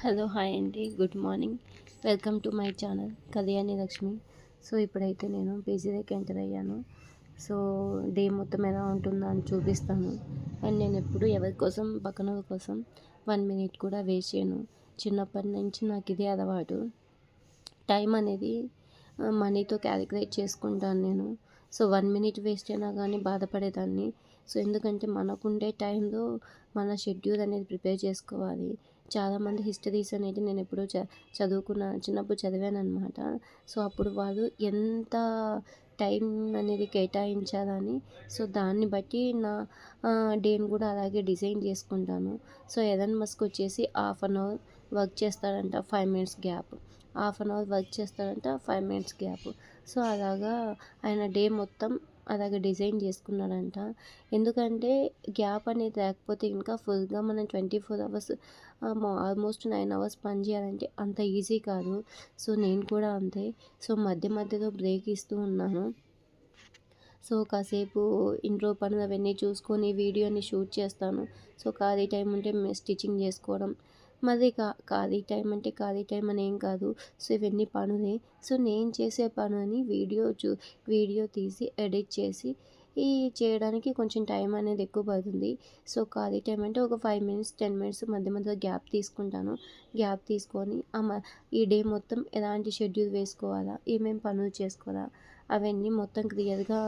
Hello hi అండి good morning. Welcome to my channel Kalyani Lakshmi. So ఇప్పుడైతే నేను PG దగ్గర ఎంటర్ అయ్యాను. సో డే మొత్తం ఎలా ఉంటుందో అని చూపిస్తాను. అండ్ నేను ఎప్పుడు ఎవరి కోసం పక్కన కోసం వన్ మినిట్ కూడా వేస్ట్ చేయను. చిన్నప్పటి నుంచి నాకు ఇదే అలవాటు. టైం అనేది మనీతో క్యాలిక్యులేట్ చేసుకుంటాను నేను. సో వన్ మినిట్ వేస్ట్ అయినా కానీ బాధపడేదాన్ని. సో ఎందుకంటే మనకుండే టైంలో మన షెడ్యూల్ అనేది ప్రిపేర్ చేసుకోవాలి. చాలామంది హిస్టరీస్ అనేది నేను ఎప్పుడూ చ చదువుకున్న చిన్నప్పుడు చదివాను అనమాట సో అప్పుడు వాళ్ళు ఎంత టైం అనేది కేటాయించాలని సో దాన్ని బట్టి నా డేని కూడా అలాగే డిజైన్ చేసుకుంటాను. సో ఎదన్ మస్క్ వచ్చేసి హాఫ్ అన్ అవర్ వర్క్ చేస్తాడంట five minutes gap. Half an hour work చేస్తాడంట ఫైవ్ మినిట్స్ గ్యాప్. సో అలాగా ఆయన డే మొత్తం అలాగే డిజైన్ చేసుకున్నాడంట. ఎందుకంటే గ్యాప్ అనేది లేకపోతే ఇంకా ఫుల్గా మనం twenty four hours almost nine hours పని చేయాలంటే అంత ఈజీ కాదు. సో నేను కూడా అంతే. సో మధ్య మధ్యలో బ్రేక్ ఇస్తూ ఉన్నాను. సో కాసేపు ఇంట్లో పనులు అవన్నీ చూసుకొని వీడియోని షూట్ చేస్తాను. సో ఖాళీ టైం ఉంటే స్టిచ్చింగ్ చేసుకోవడం మరి కా ఖాళీ టైం అంటే ఖాళీ టైం అని ఏం కాదు. సో ఇవన్నీ పనులే. సో నేను చేసే పనుని వీడియో చూ వీడియో తీసి ఎడిట్ చేసి ఈ చేయడానికి కొంచెం టైం అనేది ఎక్కువ పడుతుంది. సో ఖాళీ టైం అంటే ఒక ఫైవ్ మినిట్స్ టెన్ మినిట్స్ మధ్య మధ్యలో గ్యాప్ తీసుకుంటాను. గ్యాప్ తీసుకొని ఈ డే మొత్తం ఎలాంటి షెడ్యూల్ వేసుకోవాలా ఏమేమి పనులు చేసుకోవాలా అవన్నీ మొత్తం క్లియర్గా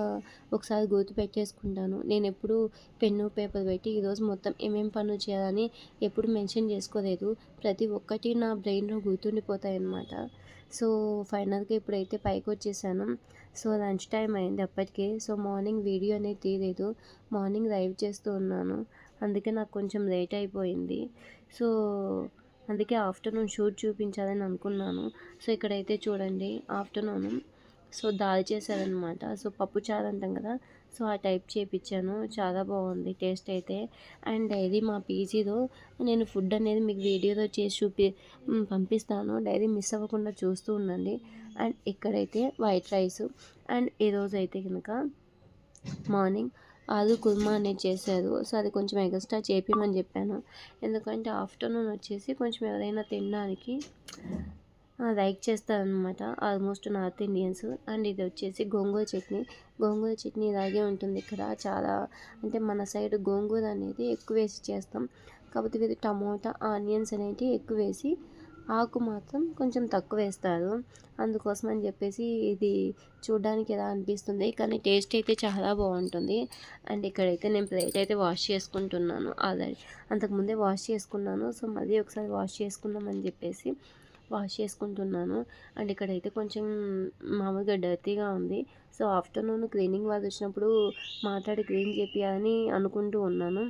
ఒకసారి గుర్తు పెట్టేసుకుంటాను. నేను ఎప్పుడు పెన్ను పేపర్ పెట్టి ఈరోజు మొత్తం ఏమేమి పనులు చేయాలని ఎప్పుడు మెన్షన్ చేసుకోలేదు. ప్రతి ఒక్కటి నా బ్రెయిన్లో గుర్తుండిపోతాయి అన్నమాట సో ఫైనల్గా ఇప్పుడైతే పైకి వచ్చేసాను సో లంచ్ టైం అయింది అప్పటికే. సో మార్నింగ్ వీడియో అనేది తీయలేదు. మార్నింగ్ లైవ్ చేస్తూ ఉన్నాను. అందుకే నాకు కొంచెం లేట్ అయిపోయింది. సో అందుకే ఆఫ్టర్నూన్ షూట్ చూపించాలని అనుకున్నాను. సో ఇక్కడైతే చూడండి. ఆఫ్టర్నూన్ సో దాల్ చేశారనమాట. సో పప్పు చారు అంటాం కదా సో ఆ టైప్ చేయించాను చాలా బాగుంది టేస్ట్ అయితే. అండ్ డైరీ మా పీజీలో నేను ఫుడ్ అనేది మీకు వీడియోలో చేసి చూపి పంపిస్తాను. డైరీ మిస్ అవ్వకుండా చూస్తూ ఉండండి. అండ్ ఇక్కడైతే వైట్ రైస్. అండ్ ఈరోజు అయితే కనుక మార్నింగ్ ఆలు కుర్మా అనేది చేశారు. సో అది కొంచెం ఎక్స్ట్రా చేపిమని చెప్పాను. ఎందుకంటే ఆఫ్టర్నూన్ వచ్చేసి కొంచెం ఎవరైనా తినడానికి లైక్ చేస్తారనమాట ఆల్మోస్ట్ నార్త్ ఇండియన్స్. అండ్ ఇది వచ్చేసి గోంగూర చట్నీ. గోంగూర చట్నీ ఇలాగే ఉంటుంది ఇక్కడ. చాలా అంటే మన సైడ్ గోంగూర అనేది ఎక్కువ వేసి చేస్తాం. కాకపోతే ఇది టమోటా ఆనియన్స్ అనేది ఎక్కువ వేసి ఆకు మాత్రం కొంచెం తక్కువ వేస్తారు. అందుకోసం అని చెప్పేసి ఇది చూడడానికి ఎలా అనిపిస్తుంది. కానీ టేస్ట్ అయితే చాలా బాగుంటుంది. అండ్ ఇక్కడైతే నేను ప్లేట్ అయితే వాష్ చేసుకుంటున్నాను. ఆల్రెడీ అంతకుముందే వాష్ చేసుకున్నాను. సో మళ్ళీ ఒకసారి వాష్ చేసుకుందామని చెప్పేసి వాష్ చేసుకుంటున్నాను. అండ్ ఇక్కడైతే కొంచెం మామూలుగా డర్తీగా ఉంది. సో ఆఫ్టర్నూన్ క్లీనింగ్ వాళ్ళు వచ్చినప్పుడు మాట్లాడి క్లీన్ చేపియాలని అనుకుంటూ ఉన్నాను.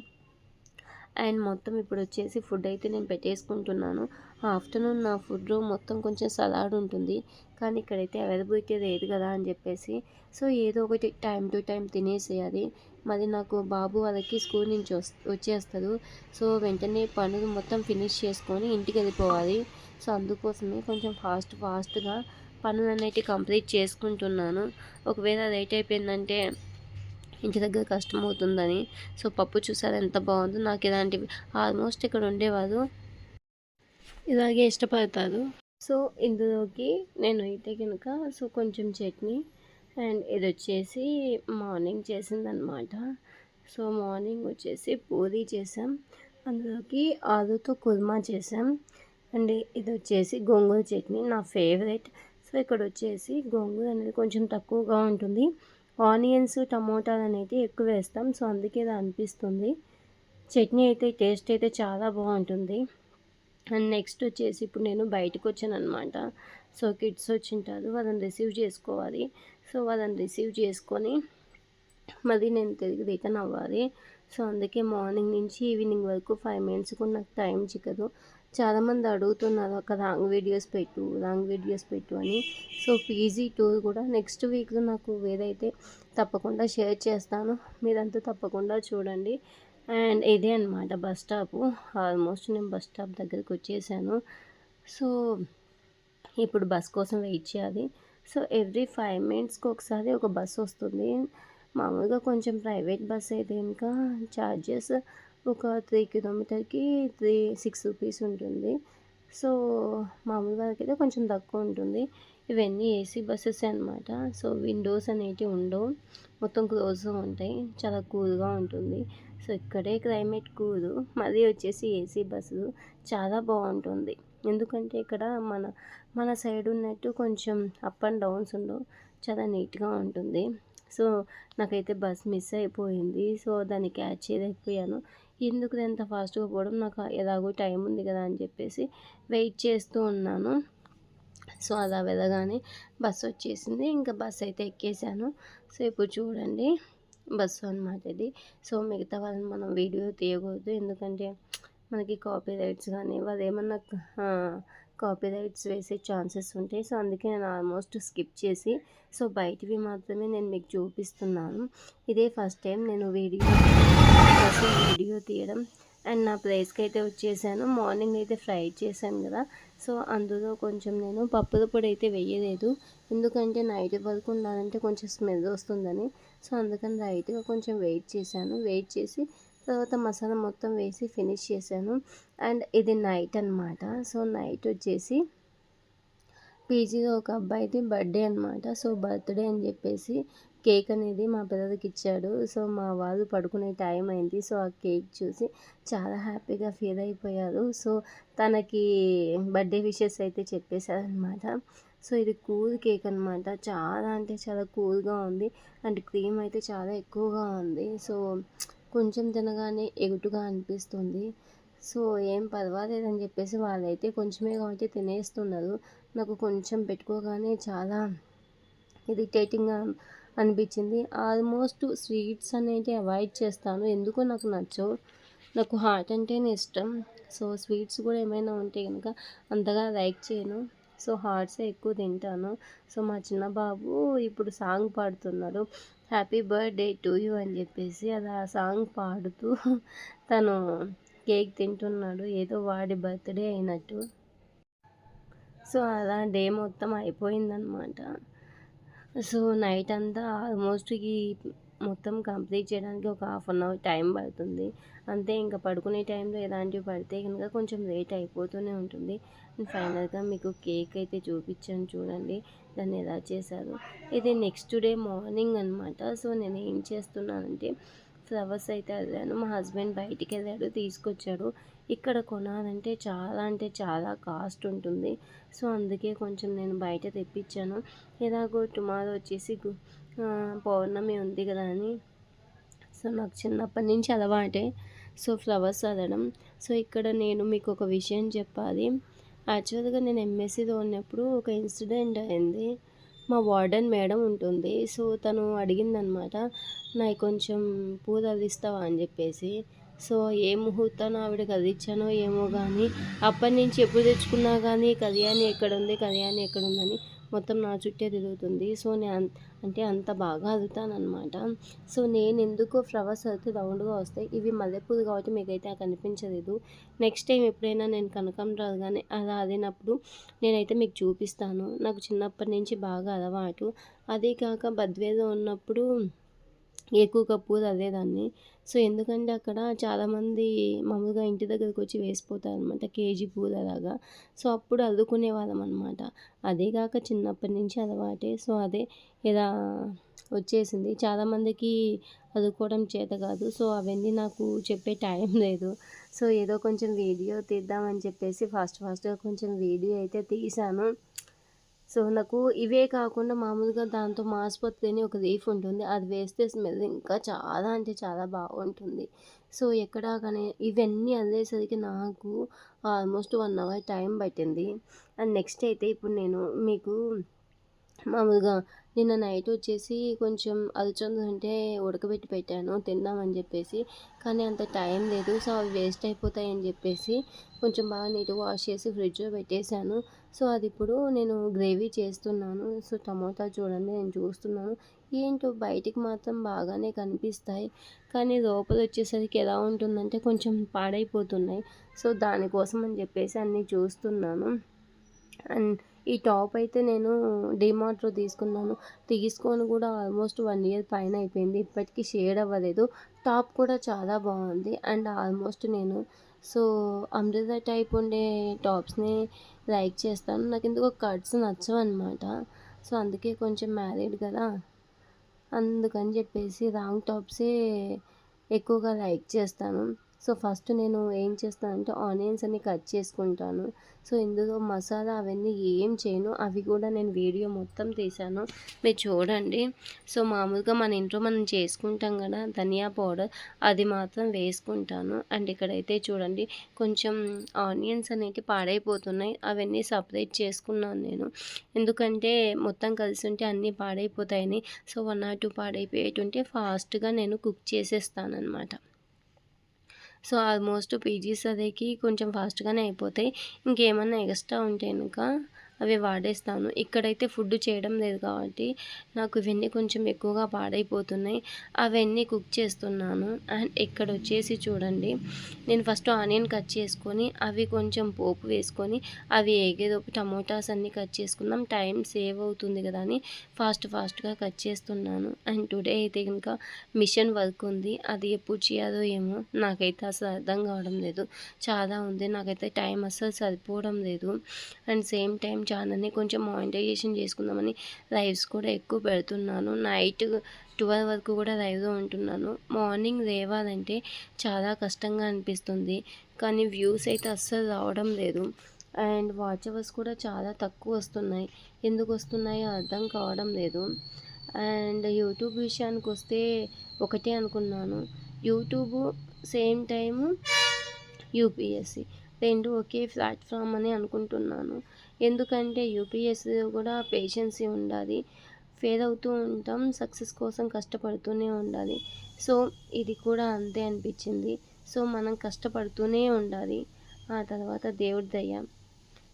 అండ్ మొత్తం ఇప్పుడు వచ్చేసి ఫుడ్ అయితే నేను పెట్టేసుకుంటున్నాను. ఆఫ్టర్నూన్ నా ఫుడ్ మొత్తం కొంచెం సలాడ్ ఉంటుంది. కానీ ఇక్కడైతే అవైలబిలిటీ లేదు కదా అని చెప్పేసి. సో ఏదో ఒకటి టైం టు టైం తినేసేయాలి. మరి నాకు బాబు వాళ్ళకి స్కూల్ నుంచి వచ్చేస్తారు సో వెంటనే పనులు మొత్తం ఫినిష్ చేసుకొని ఇంటికి వెళ్ళిపోవాలి. సో అందుకోసమే కొంచెం ఫాస్ట్ ఫాస్ట్గా పనులు అనేది కంప్లీట్ చేసుకుంటున్నాను. ఒకవేళ లేట్ అయిపోయిందంటే ఇంటి దగ్గర కష్టం అవుతుందని. సో పప్పు చూసారు ఎంత బాగుందో. నాకు ఇలాంటివి ఆల్మోస్ట్ ఇక్కడ ఉండేవారు. ఇలాగే ఇష్టపడతారు. సో ఇందులోకి నేను అయితే కనుక సో కొంచెం చట్నీ అండ్ ఇది వచ్చేసి మార్నింగ్ చేసిందనమాట. సో మార్నింగ్ వచ్చేసి పూరి చేసాం. అందులోకి ఆలుతో కుర్మా చేసాం. అండ్ ఇది వచ్చేసి గోంగూర చట్నీ నా ఫేవరెట్. సో ఇక్కడ వచ్చేసి గోంగూర అనేది కొంచెం తక్కువగా ఉంటుంది. ఆనియన్స్ టమోటాలు అనేది ఎక్కువ వేస్తాం. సో అందుకే ఇది అనిపిస్తుంది. చట్నీ అయితే టేస్ట్ అయితే చాలా బాగుంటుంది. అండ్ నెక్స్ట్ వచ్చేసి ఇప్పుడు నేను బయటకు వచ్చాను అనమాట సో కిడ్స్ వచ్చింటారు వాళ్ళని రిసీవ్ చేసుకోవాలి. సో వాళ్ళని రిసీవ్ చేసుకొని మళ్ళీ నేను తిరిగి రిటర్న్ అవ్వాలి. సో అందుకే మార్నింగ్ నుంచి ఈవినింగ్ వరకు ఫైవ్ మినిట్స్ కూడా నాకు టైం చిక్కదు. చాలామంది అడుగుతున్నారు ఒక రాంగ్ వీడియోస్ పెట్టు రాంగ్ వీడియోస్ పెట్టు అని. సో పీజీ టూర్ కూడా నెక్స్ట్ వీక్లో నాకు ఏదైతే తప్పకుండా షేర్ చేస్తాను మీరంతా తప్పకుండా చూడండి. అండ్ ఇదే అనమాట బస్ స్టాప్. ఆల్మోస్ట్ నేను బస్ స్టాప్ దగ్గరికి వచ్చేసాను. సో ఇప్పుడు బస్ కోసం వెయిట్ చేయాలి. సో ఎవ్రీ ఫైవ్ మినిట్స్కి ఒకసారి ఒక బస్ వస్తుంది. మామూలుగా కొంచెం ప్రైవేట్ బస్ అయితే ఇంకా ఛార్జెస్ ఒక త్రీ కిలోమీటర్కి త్రీ సిక్స్ రూపీస్ ఉంటుంది. సో మామూలు అయితే కొంచెం తక్కువ ఉంటుంది. ఇవన్నీ ఏసీ బస్సెస్ అనమాట సో విండోస్ అనేటివి ఉండవు. మొత్తం క్లోజ్గా ఉంటాయి. చాలా కూల్గా ఉంటుంది. సో ఇక్కడే క్లైమేట్ కూల్. మళ్ళీ వచ్చేసి ఏసీ బస్సు. చాలా బాగుంటుంది. ఎందుకంటే ఇక్కడ మన మన సైడ్ ఉన్నట్టు కొంచెం అప్ అండ్ డౌన్స్ ఉండవు. చాలా నీట్గా ఉంటుంది. సో నాకైతే బస్ మిస్ అయిపోయింది. సో దాన్ని క్యాచ్ చేయలేకపోయాను. ఎందుకు ఎంత ఫాస్ట్గా పోవడం? నాకు ఎలాగో టైం ఉంది కదా అని చెప్పేసి వెయిట్ చేస్తూ ఉన్నాను. సో అలా వెళ్ళగానే బస్సు వచ్చేసింది. ఇంకా బస్సు అయితే ఎక్కేసాను. సో ఇప్పుడు చూడండి. బస్సు అనమాట ఇది. సో మిగతా వాళ్ళని మనం వీడియో తీయకూడదు. ఎందుకంటే మనకి కాపీ రైట్స్ కానీ వాళ్ళు ఏమన్నా కాపీ రైట్స్ వేసే ఛాన్సెస్ ఉంటాయి. సో అందుకే నేను ఆల్మోస్ట్ స్కిప్ చేసి సో బయటివి మాత్రమే నేను మీకు చూపిస్తున్నాను. ఇదే ఫస్ట్ టైం నేను వీడియో వీడియో తీయడం. అండ్ నా ప్లేస్కి అయితే వచ్చేసాను. మార్నింగ్ అయితే ఫ్రై చేశాను కదా. సో అందులో కొంచెం నేను పప్పుల పొడి అయితే వేయలేదు. ఎందుకంటే నైట్ వరకు ఉండాలంటే కొంచెం స్మెల్ వస్తుందని. సో అందుకని రైట్గా కొంచెం వెయిట్ చేశాను. వెయిట్ చేసి తర్వాత మసాలా మొత్తం వేసి ఫినిష్ చేశాను. అండ్ ఇది నైట్ అనమాట సో నైట్ వచ్చేసి పీజీలో ఒక అబ్బాయిది బర్త్డే అనమాట సో బర్త్డే అని చెప్పేసి కేక్ అనేది మా పిల్లలకి ఇచ్చాడు. సో మా వాళ్ళు పడుకునే టైం అయింది. సో ఆ కేక్ చూసి చాలా హ్యాపీగా ఫీల్ అయిపోయారు. సో తనకి బర్త్డే విషెస్ అయితే చెప్పేశారనమాట సో ఇది కూల్ కేక్ అనమాట చాలా అంటే చాలా కూల్గా ఉంది. అండ్ క్రీమ్ అయితే చాలా ఎక్కువగా ఉంది. సో కొంచెం తినగానే ఎగుటుగా అనిపిస్తుంది. సో ఏం పర్వాలేదని చెప్పేసి వాళ్ళైతే కొంచెమే కాబట్టి తినేస్తున్నారు. నాకు కొంచెం పెట్టుకోగానే చాలా ఇరిటేటింగ్గా అనిపించింది. ఆల్మోస్ట్ స్వీట్స్ అనేది అవాయిడ్ చేస్తాను. ఎందుకో నాకు నచ్చవు. నాకు హార్ట్ అంటేనే ఇష్టం. సో స్వీట్స్ కూడా ఏమైనా ఉంటే కనుక అంతగా లైక్ చేయను. సో హార్ట్సే ఎక్కువ తింటాను. సో మా చిన్న బాబు ఇప్పుడు సాంగ్ పాడుతున్నాడు. హ్యాపీ బర్త్డే టు యూ అని చెప్పేసి అది ఆ సాంగ్ పాడుతూ తను కేక్ తింటున్నాడు. ఏదో వాడి బర్త్డే అయినట్టు. సో అలా డే మొత్తం అయిపోయిందనమాట సో నైట్ అంతా ఆల్మోస్ట్ ఈ మొత్తం కంప్లీట్ చేయడానికి ఒక హాఫ్ అన్ అవర్ టైం పడుతుంది. అంతే ఇంకా పడుకునే టైంలో ఎలాంటివి పడితే కనుక కొంచెం లేట్ అయిపోతూనే ఉంటుంది. ఫైనల్గా మీకు కేక్ అయితే చూపించాను చూడండి దాన్ని ఎలా చేశారు. ఇది నెక్స్ట్ డే మార్నింగ్ అనమాట సో నేను ఏం చేస్తున్నానంటే ఫ్లవర్స్ అయితే వెళ్ళాను మా హస్బెండ్ బయటికి వెళ్ళాడు తీసుకొచ్చాడు. ఇక్కడ కొనాలంటే చాలా అంటే చాలా కాస్ట్ ఉంటుంది. సో అందుకే కొంచెం నేను బయట తెప్పించాను. ఎలాగో టుమారో వచ్చేసి పౌర్ణమి ఉంది కదా అని. సో నాకు చిన్నప్పటి నుంచి అలవాటే. సో ఫ్లవర్స్ చదవడం. సో ఇక్కడ నేను మీకు ఒక విషయం చెప్పాలి. యాక్చువల్గా నేను ఎంఎస్సీలో ఉన్నప్పుడు ఒక ఇన్సిడెంట్ అయింది. మా వార్డెన్ మేడం ఉంటుంది. సో తను అడిగిందనమాట నాకు కొంచెం పూలు ఇస్తావా అని చెప్పేసి. సో ఏ ముహూర్తాన్ని ఆవిడకి అది ఇచ్చానో ఏమో కానీ అప్పటి నుంచి ఎప్పుడు తెచ్చుకున్నా కానీ కదియాని ఎక్కడ ఉంది? కళ్యాణి ఎక్కడ ఉందని మొత్తం నా చుట్టే తిరుగుతుంది. సో నేను అంటే అంత బాగా అదుతాను సో నేను ఎందుకు ఫ్లవర్స్ అయితే రౌండ్గా వస్తాయి. ఇవి మల్లెపూలు కాబట్టి మీకైతే కనిపించలేదు. నెక్స్ట్ టైం ఎప్పుడైనా నేను కనకంరాలు కానీ అలా అదినప్పుడు నేనైతే మీకు చూపిస్తాను. నాకు చిన్నప్పటి నుంచి బాగా అలవాటు. అదే కాక బద్వేలో ఉన్నప్పుడు ఎక్కువగా పూలు అదేదాన్ని సో ఎందుకంటే అక్కడ చాలామంది మామూలుగా ఇంటి దగ్గరకు వచ్చి వేసిపోతారు అనమాట కేజీ పూలు అలాగా సో అప్పుడు అల్లుకునే వాళ్ళం అనమాట అదే కాక చిన్నప్పటి నుంచి అలవాటే. సో అదే ఇలా వచ్చేసింది. చాలామందికి అదుకోవడం చేత కాదు. సో అవన్నీ నాకు చెప్పే టైం లేదు. సో ఏదో కొంచెం వీడియో తీద్దామని చెప్పేసి ఫాస్ట్ ఫాస్ట్గా కొంచెం వీడియో అయితే తీశాను. సో నాకు ఇవే కాకుండా మామూలుగా దాంతో మాస్పత్రి అని ఒక లీఫ్ ఉంటుంది. అది వేస్తే స్మెల్ ఇంకా చాలా అంటే చాలా బాగుంటుంది. సో ఎక్కడ కానీ ఇవన్నీ అందేసరికి నాకు ఆల్మోస్ట్ వన్ అవర్ టైం పట్టింది. అండ్ నెక్స్ట్ అయితే ఇప్పుడు నేను మీకు మామూలుగా నిన్న నైట్ వచ్చేసి కొంచెం అలచందు అంటే ఉడకబెట్టి పెట్టాను తిందామని చెప్పేసి. కానీ అంత టైం లేదు సో అవి వేస్ట్ అయిపోతాయని చెప్పేసి కొంచెం బాగా నీట్గా వాష్ చేసి ఫ్రిడ్జ్లో పెట్టేశాను. సో అది ఇప్పుడు నేను గ్రేవీ చేస్తున్నాను. సో టమోటా చూడండి నేను చూస్తున్నాను. ఏంటో బయటికి మాత్రం బాగానే కనిపిస్తాయి. కానీ లోపల వచ్చేసరికి ఎలా ఉంటుందంటే కొంచెం పాడైపోతున్నాయి. సో దానికోసం అని చెప్పేసి అన్నీ చూస్తున్నాను. అండ్ ఈ టాప్ అయితే నేను డిమార్ట్లో తీసుకున్నాను. తీసుకొని కూడా ఆల్మోస్ట్ వన్ ఇయర్ పైన అయిపోయింది. ఇప్పటికీ షేడ్ అవ్వలేదు. టాప్ కూడా చాలా బాగుంది. అండ్ ఆల్మోస్ట్ నేను సో అమృత టైప్ ఉండే టాప్స్ని లైక్ చేస్తాను. నాకు ఎందుకు కట్స్ నచ్చవన్నమాట. సో అందుకే కొంచెం మ్యారీడ్ కదా. అందుకని చెప్పేసి రాంగ్ టాప్సే ఎక్కువగా లైక్ చేస్తాను. సో ఫస్ట్ నేను ఏం చేస్తానంటే ఆనియన్స్ అన్ని కట్ చేసుకుంటాను. సో ఇందులో మసాలా అవన్నీ ఏం చేయను అవి కూడా నేను వీడియో మొత్తం తీశాను. మీరు చూడండి. సో మామూలుగా మన ఇంట్లో మనం చేసుకుంటాం కదా ధనియా పౌడర్ అది మాత్రం వేసుకుంటాను. అండ్ ఇక్కడైతే చూడండి కొంచెం ఆనియన్స్ అనేవి పాడైపోతున్నాయి. అవన్నీ సపరేట్ చేసుకున్నాను నేను. ఎందుకంటే మొత్తం కలిసి ఉంటే అన్నీ పాడైపోతాయని. సో వన్ ఆర్ టూ పాడైపోయేటుంటే ఫాస్ట్గా నేను కుక్ చేసేస్తాను అనమాట సో ఆల్మోస్ట్ పీజీస్ అదేకి కొంచెం ఫాస్ట్గానే అయిపోతాయి. ఇంకేమన్నా ఎక్స్ట్రా ఉంటే కనుక అవి వాడేస్తాను. ఇక్కడైతే ఫుడ్ చేయడం లేదు కాబట్టి నాకు ఇవన్నీ కొంచెం ఎక్కువగా పాడైపోతున్నాయి. అవన్నీ కుక్ చేస్తున్నాను. అండ్ ఇక్కడ వచ్చేసి చూడండి. నేను ఫస్ట్ ఆనియన్ కట్ చేసుకొని అవి కొంచెం పోపు వేసుకొని అవి ఏగేదోపు టమోటాస్ అన్నీ కట్ చేసుకుందాం. టైం సేవ్ అవుతుంది కదా అని ఫాస్ట్ ఫాస్ట్గా కట్ చేస్తున్నాను. అండ్ టుడే అయితే కనుక మిషన్ వర్క్ ఉంది. అది ఎప్పుడు చేయాలో ఏమో నాకైతే అసలు అర్థం కావడం లేదు. చాలా ఉంది. నాకైతే టైం అస్సలు సరిపోవడం లేదు. అండ్ సేమ్ టైం ఛానల్ని కొంచెం మానిటైజేషన్ చేసుకుందామని లైవ్స్ కూడా ఎక్కువ పెడుతున్నాను. నైట్ ట్వెల్వ్ వరకు కూడా లైవ్లో ఉంటున్నాను మార్నింగ్ లేవాలంటే చాలా కష్టంగా అనిపిస్తుంది. కానీ వ్యూస్ అయితే అస్సలు రావడం లేదు. అండ్ వాచ్ అవర్స్ కూడా చాలా తక్కువ వస్తున్నాయి. ఎందుకు వస్తున్నాయో అర్థం కావడం లేదు. అండ్ యూట్యూబ్ విషయానికి వస్తే ఒకటే అనుకున్నాను. YouTube same time UPSC. రెండు ఒకే ప్లాట్ఫామ్ అని అనుకుంటున్నాను. ఎందుకంటే యూపీఎస్సీ కూడా పేషెన్సీ ఉండాలి. ఫెయిల్ అవుతూ ఉంటాం సక్సెస్ కోసం కష్టపడుతూనే ఉండాలి. సో ఇది కూడా అంతే అనిపించింది. సో మనం కష్టపడుతూనే ఉండాలి. ఆ తర్వాత దేవుడి దయ.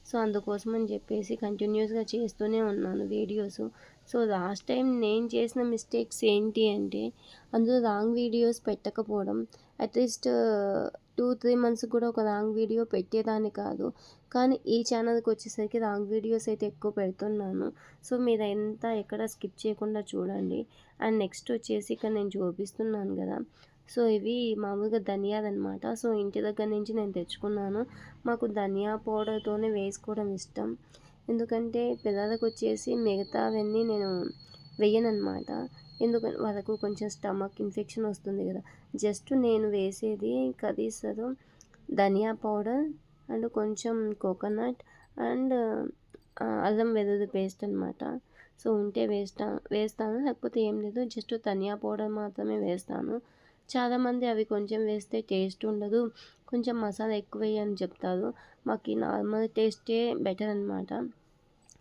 సో అందుకోసం అని చెప్పేసి కంటిన్యూస్గా చేస్తూనే ఉన్నాను వీడియోస్ సో లాస్ట్ టైం నేను చేసిన మిస్టేక్స్ ఏంటి అంటే అందులో wrong videos పెట్టకపోవడం. At least two three months కూడా ఒక రాంగ్ వీడియో పెట్టేదాన్ని కాదు. కానీ ఈ ఛానల్కి వచ్చేసరికి రాంగ్ వీడియోస్ అయితే ఎక్కువ పెడుతున్నాను. సో మీరు ఎంత ఎక్కడ స్కిప్ చేయకుండా చూడండి. అండ్ నెక్స్ట్ వచ్చేసి ఇక్కడ నేను చూపిస్తున్నాను కదా. సో ఇవి మామూలుగా ధనియాలు అనమాట సో ఇంటి దగ్గర నుంచి నేను తెచ్చుకున్నాను. మాకు ధనియా పౌడర్తోనే వేసుకోవడం ఇష్టం. ఎందుకంటే పిల్లలకు వచ్చేసి మిగతావన్నీ నేను వేయనమాట ఎందుకంటే వాళ్ళకు కొంచెం స్టమక్ ఇన్ఫెక్షన్ వస్తుంది కదా. జస్ట్ నేను వేసేది కదీసరు ధనియా పౌడర్ అండ్ కొంచెం కోకోనట్ అండ్ అల్లం వెల్లుల్లి పేస్ట్ అనమాట సో ఉంటే వేస్తా వేస్తాను. లేకపోతే ఏం లేదు. జస్ట్ ధనియా పౌడర్ మాత్రమే వేస్తాను. చాలామంది అవి కొంచెం వేస్తే టేస్ట్ ఉండదు. కొంచెం మసాలా ఎక్కువ అని చెప్తారు. మాకు ఈ నార్మల్ టేస్టే బెటర్ అనమాట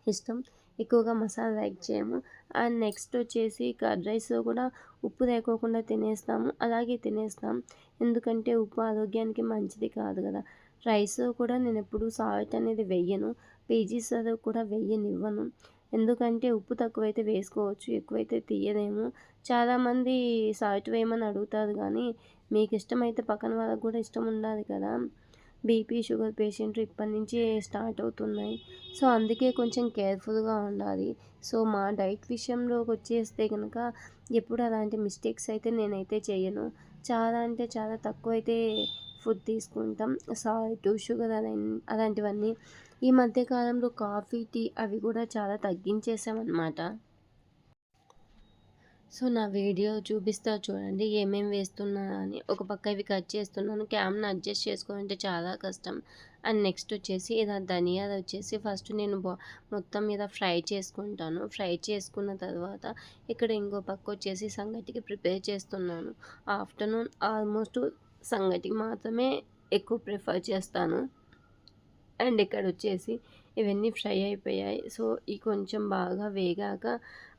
ఇష్టం. ఎక్కువగా మసాలా లైక్ చేయము. అండ్ నెక్స్ట్ వచ్చేసి కర్డ్ రైస్లో కూడా ఉప్పు లేకోకుండా తినేస్తాము. అలాగే తినేస్తాం. ఎందుకంటే ఉప్పు ఆరోగ్యానికి మంచిది కాదు కదా. రైస్లో కూడా నేను ఎప్పుడు సాల్ట్ అనేది వెయ్యను పీజీస్లో కూడా వెయ్యనివ్వను ఎందుకంటే ఉప్పు తక్కువైతే వేసుకోవచ్చు ఎక్కువైతే తీయదేమో చాలామంది సాల్ట్ వేయమని అడుగుతారు కానీ మీకు ఇష్టమైతే పక్కన వాళ్ళకి కూడా ఇష్టం ఉండాలి కదా. బీపీ షుగర్ పేషెంట్లు ఇప్పటి నుంచి స్టార్ట్ అవుతున్నాయి. సో అందుకే కొంచెం కేర్ఫుల్గా ఉండాలి. సో మా డైట్ విషయంలోకి వచ్చేస్తే కనుక ఎప్పుడు అలాంటి మిస్టేక్స్ అయితే నేనైతే చేయను. చాలా అంటే చాలా తక్కువ అయితే ఫుడ్ తీసుకుంటాం. సాల్ట్ షుగర్ అలా అలాంటివన్నీ. ఈ మధ్యకాలంలో కాఫీ టీ అవి కూడా చాలా తగ్గించేసామన్నమాట. సో నా వీడియో చూపిస్తా చూడండి ఏమేమి వేస్తున్నాను అని ఒక పక్క ఇవి కట్ చేస్తున్నాను క్యామ్ను అడ్జస్ట్ చేసుకోవాలంటే చాలా కష్టం. అండ్ నెక్స్ట్ వచ్చేసి ఇలా ధనియాలు వచ్చేసి ఫస్ట్ నేను మొత్తం మీద ఫ్రై చేసుకుంటాను. ఫ్రై చేసుకున్న తర్వాత ఇక్కడ ఇంకో పక్క వచ్చేసి సంగటికి ప్రిపేర్ చేస్తున్నాను. ఆఫ్టర్నూన్ ఆల్మోస్ట్ సంగటికి మాత్రమే ఎక్కువ ప్రిఫర్ చేస్తాను. అండ్ ఇక్కడ వచ్చేసి ఇవన్నీ ఫ్రై అయిపోయాయి. సో ఈ కొంచెం బాగా వేగాక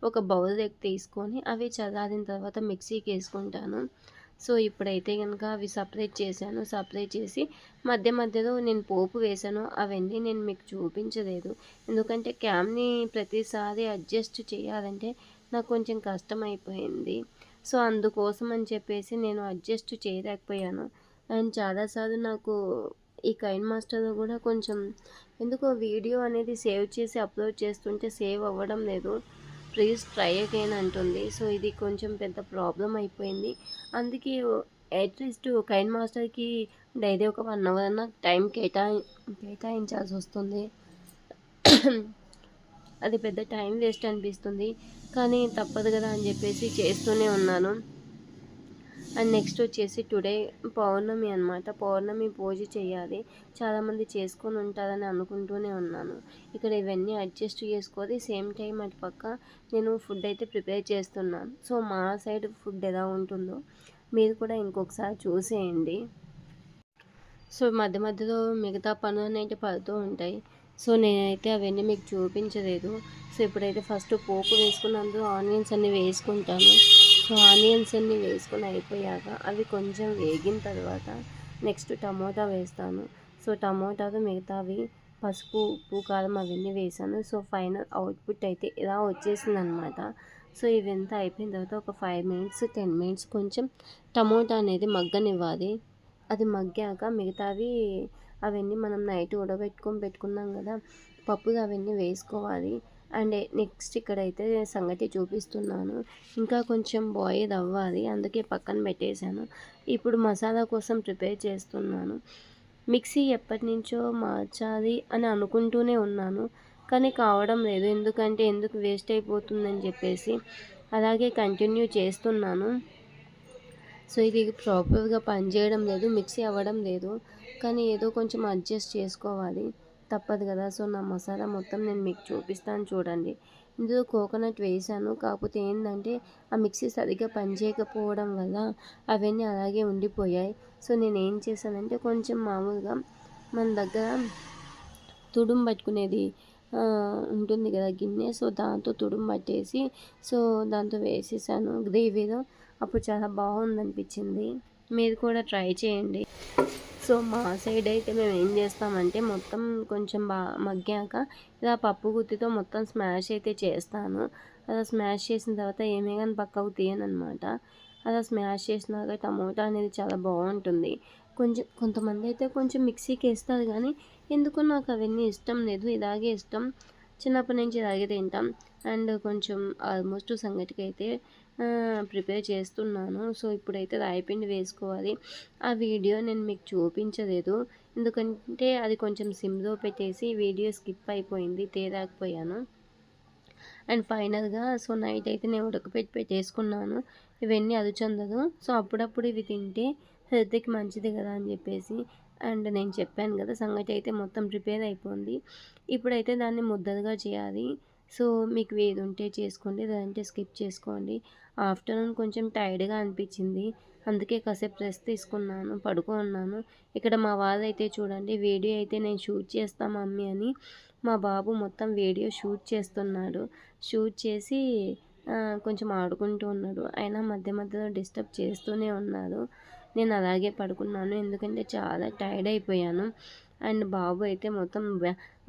ఒక బౌల్ తీసుకొని అవి చల్లారిన తర్వాత మిక్సీకి వేసుకుంటాను. సో ఇప్పుడైతే కనుక అవి సపరేట్ చేశాను. సపరేట్ చేసి మధ్య మధ్యలో నేను పోపు వేశాను. అవన్నీ నేను మీకు చూపించలేదు. ఎందుకంటే క్యామ్ని ప్రతిసారి అడ్జస్ట్ చేయాలంటే నాకు కొంచెం కష్టం అయిపోయింది సో అందుకోసం అని చెప్పేసి నేను అడ్జస్ట్ చేయలేకపోయాను. అండ్ చాలాసార్లు నాకు ఈ కైన్ మాస్టర్లో కూడా కొంచెం ఎందుకో వీడియో అనేది సేవ్ చేసి అప్లోడ్ చేస్తుంటే సేవ్ అవ్వడం లేదు. ప్లీజ్ ట్రై అగైన్ అంటుంది. సో ఇది కొంచెం పెద్ద ప్రాబ్లం అయిపోయింది. అందుకే అట్లీస్ట్ కైన్ మాస్టర్కి డైలీ ఒక వన్ అవర్ అన్న టైం కేటాయి కేటాయించాల్సి వస్తుంది. అది పెద్ద టైం వేస్ట్ అనిపిస్తుంది. కానీ తప్పదు కదా అని చెప్పేసి చేస్తూనే ఉన్నాను. అండ్ నెక్స్ట్ వచ్చేసి టుడే పౌర్ణమి అనమాట పౌర్ణమి పూజ చేయాలి. చాలామంది చేసుకొని ఉంటారని అనుకుంటూనే ఉన్నాను. ఇక్కడ ఇవన్నీ అడ్జస్ట్ చేసుకొని సేమ్ టైం అటు పక్క నేను ఫుడ్ అయితే ప్రిపేర్ చేస్తున్నాను సో మా సైడ్ ఫుడ్ ఎలా ఉంటుందో మీరు కూడా ఇంకొకసారి చూసేయండి. సో మధ్య మధ్యలో మిగతా పనులు అయితే పడుతూ ఉంటాయి. సో నేనైతే అవన్నీ మీకు చూపించలేదు. సో ఇప్పుడైతే ఫస్ట్ పోపు వేసుకున్నందుకు ఆనియన్స్ అన్నీ వేసుకుంటాను. సో ఆనియన్స్ అన్నీ వేసుకొని అయిపోయాక అవి కొంచెం వేగిన తర్వాత నెక్స్ట్ టమోటా వేస్తాను. సో టమోటాతో మిగతావి పసుపు ఉప్పు కారం అవన్నీ వేసాను. సో ఫైనల్ అవుట్పుట్ అయితే ఇలా వచ్చేసింది అనమాట సో ఇవంతా అయిపోయిన తర్వాత ఒక ఫైవ్ మినిట్స్ టెన్ మినిట్స్ కొంచెం టమోటా అనేది మగ్గనివ్వాలి. అది మగ్గాక మిగతావి అవన్నీ మనం నైట్ ఉడబెట్టుకొని పెట్టుకున్నాం కదా పప్పులు అవన్నీ వేసుకోవాలి. అండ్ నెక్స్ట్ ఇక్కడైతే సంగతి చూపిస్తున్నాను. ఇంకా కొంచెం బాయిల్ అవ్వాలి అందుకే పక్కన పెట్టేశాను. ఇప్పుడు మసాలా కోసం ప్రిపేర్ చేస్తున్నాను. మిక్సీ ఎప్పటి నుంచో మార్చాలి అని అనుకుంటూనే ఉన్నాను కానీ కావడం లేదు. ఎందుకంటే ఎందుకు వేస్ట్ అయిపోతుందని చెప్పేసి అలాగే కంటిన్యూ చేస్తున్నాను. సో ఇది ప్రాపర్గా పనిచేయడం లేదు మిక్సీ అవ్వడం లేదు. కానీ ఏదో కొంచెం అడ్జస్ట్ చేసుకోవాలి. తప్పదు కదా. సో నా మసాలా మొత్తం నేను మీకు చూపిస్తాను చూడండి. ఇందులో కోకోనట్ వేసాను. కాకపోతే ఏంటంటే ఆ మిక్సీ సరిగ్గా పనిచేయకపోవడం వల్ల అవన్నీ అలాగే ఉండిపోయాయి. సో నేను ఏం చేశానంటే కొంచెం మామూలుగా మన దగ్గర తుడుం పట్టుకునేది ఉంటుంది కదా గిన్నె. సో దాంతో తుడుం పట్టేసి సో దాంతో వేసేసాను. గ్రేవీలో అప్పుడు చాలా బాగుంది అనిపించింది మీరు కూడా ట్రై చేయండి. సో మా సైడ్ అయితే మేము ఏం చేస్తామంటే మొత్తం కొంచెం బాగా మగ్గాక ఇలా పప్పు గుత్తితో మొత్తం స్మాష్ అయితే చేస్తాను. అలా స్మాష్ చేసిన తర్వాత ఏమే కానీ పక్కకు తీయనమాట అనమాట అలా స్మాష్ చేసినాక టమోటా అనేది చాలా బాగుంటుంది. కొంచెం కొంతమంది అయితే కొంచెం మిక్సీకి వేస్తారు కానీ ఎందుకో నాకు అవన్నీ ఇష్టం లేదు. ఇలాగే ఇష్టం. చిన్నప్పటి నుంచి తాగి తింటాం. అండ్ కొంచెం ఆల్మోస్ట్ సంగటికి అయితే ప్రిపేర్ చేస్తున్నాను. సో ఇప్పుడైతే రాయిపిండి వేసుకోవాలి. ఆ వీడియో నేను మీకు చూపించలేదు. ఎందుకంటే అది కొంచెం సిమ్లో పెట్టేసి వీడియో స్కిప్ అయిపోయింది తేరాకపోయాను. అండ్ ఫైనల్గా సో నైట్ అయితే నేను ఉడకపెట్టి పెట్టేసుకున్నాను. ఇవన్నీ అదుచందదు సో అప్పుడప్పుడు ఇవి తింటే హెల్త్కి మంచిది కదా అని చెప్పేసి అండ్ నేను చెప్పాను కదా సంగటి అయితే మొత్తం ప్రిపేర్ అయిపోయింది ఇప్పుడైతే దాన్ని ముద్దలుగా చేయాలి. సో మీకు ఏది ఉంటే చేసుకోండి లేదంటే స్కిప్ చేసుకోండి. ఆఫ్టర్నూన్ కొంచెం టైర్డ్గా అనిపించింది. అందుకే కాసేపు రెస్ట్ తీసుకున్నాను పడుకున్నాను ఇక్కడ మా వాళ్ళైతే చూడండి వీడియో అయితే నేను షూట్ చేస్తా మమ్మీ అని మా బాబు మొత్తం వీడియో షూట్ చేస్తున్నాడు. షూట్ చేసి కొంచెం ఆడుకుంటూ ఉన్నాడు. అయినా మధ్య మధ్యలో డిస్టర్బ్ చేస్తూనే ఉన్నాడు. నేను అలాగే పడుకున్నాను. ఎందుకంటే చాలా టైర్డ్ అయిపోయాను. అండ్ బాబు అయితే మొత్తం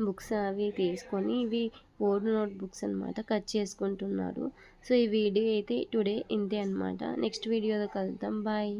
బుక్స్ అవి తీసుకొని ఇవి ఓల్డ్ నోట్ బుక్స్ అనమాట కట్ చేసుకుంటున్నాడు సో ఈ వీడియో అయితే టుడే ఇంతే అనమాట నెక్స్ట్ వీడియోలో కలుద్దాం. బాయ్.